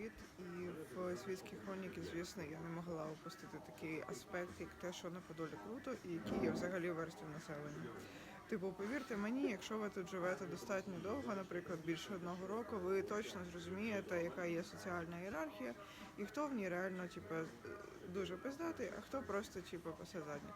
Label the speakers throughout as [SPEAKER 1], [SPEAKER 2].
[SPEAKER 1] світ, і в світській хроніки, звісно, я не могла опустити такий аспект, як те, що на Подолі круто, і які є взагалі верстви населення. Типу, повірте мені, якщо ви тут живете достатньо довго, наприклад, більше одного року, ви точно зрозумієте, яка є соціальна ієрархія, і хто в ній реально, типу, дуже пиздатий, а хто просто, типу, посередні.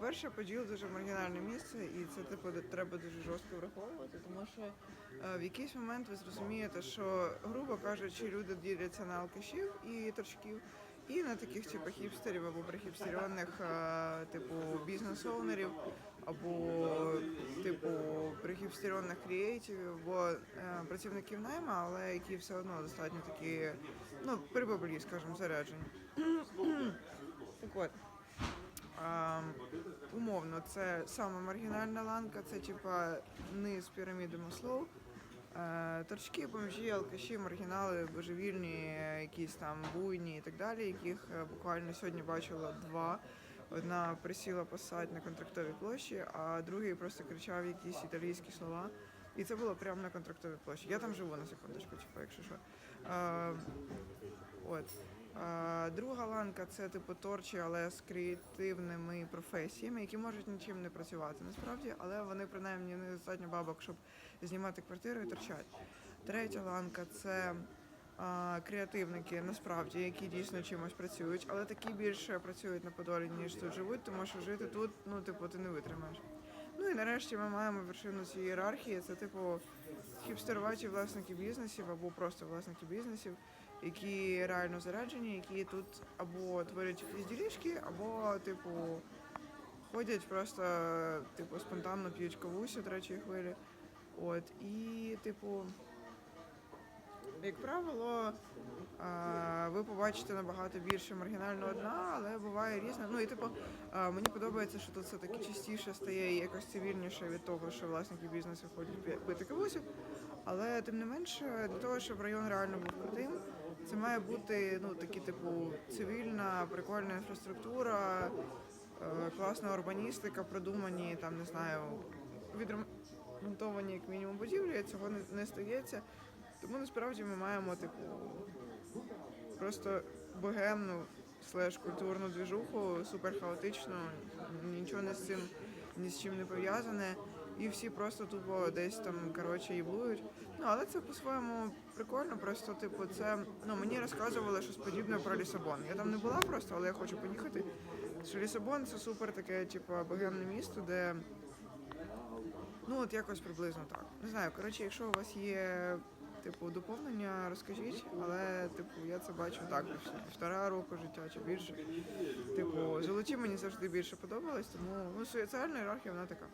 [SPEAKER 1] Перше, поділ дуже маргінальне місце, і це типу треба дуже жорстко враховувати, тому що е, в якийсь момент ви зрозумієте, що, грубо кажучи, люди діляться на алкашів і торчків, і на таких типу хіпстерів або прихіпстеріонних е, типу бізнес-оунерів, або типу прихіпстеріонних креативів, або е, працівників найма, але які все одно достатньо такі, ну, при баблі, скажімо, заряджені. так от. А, умовно, це саме маргінальна ланка, це типа низ піраміди Маслоу. Е, Торчки, бомжі, алкаші, маргінали, божевільні, якісь там буйні і так далі, яких е, буквально сьогодні бачила два. Одна присіла посадь на контрактовій площі, а другий просто кричав якісь італійські слова. І це було прямо на контрактовій площі. Я там живу на секундочку, типу, якщо що. Е, от. Друга ланка це типу торчі, але з креативними професіями, які можуть нічим не працювати насправді, але вони принаймні не достатньо бабок, щоб знімати квартиру і торчать. Третя ланка це а, креативники, насправді, які дійсно чимось працюють, але такі більше працюють на Подолі, ніж тут живуть, тому що жити тут, ну типу, ти не витримаєш. Ну і нарешті ми маємо вершину цієї ієрархії. Це типу хіпстеруваті власники бізнесів або просто власники бізнесів, які реально заряджені, які тут або творять якісь ділішки, або типу ходять просто типу спонтанно п'ють кавусю третій хвилі. От і типу. Як правило, ви побачите набагато більше маргінального дна, але буває різне. Ну і типу, мені подобається, що тут все таки частіше стає і якось цивільніше від того, що власники бізнесу ходять пити кавусю. Але тим не менше, для того, щоб район реально був крутим, це має бути ну такі, типу, цивільна, прикольна інфраструктура, е, класна урбаністика, продумані там, не знаю, відремонтовані як мінімум будівлі. Цього не, не стається. Тому насправді ми маємо типу просто богемну слеш культурну двіжуху, супер хаотичну, нічого не з цим ні з чим не пов'язане. І всі просто тупо десь там коротше їблують. Ну але це по-своєму прикольно. Просто, типу, це ну мені розказували щось подібне про Лісабон. Я там не була просто, але я хочу поїхати. Що Лісабон це супер таке, типу, богемне місто, де Ну, от якось приблизно так. Не знаю. Коротше, якщо у вас є типу доповнення, розкажіть, але типу я це бачу так, півтора року життя чи більше. Типу, золоті мені завжди більше подобалось, тому ну соціальна ієрархія вона така.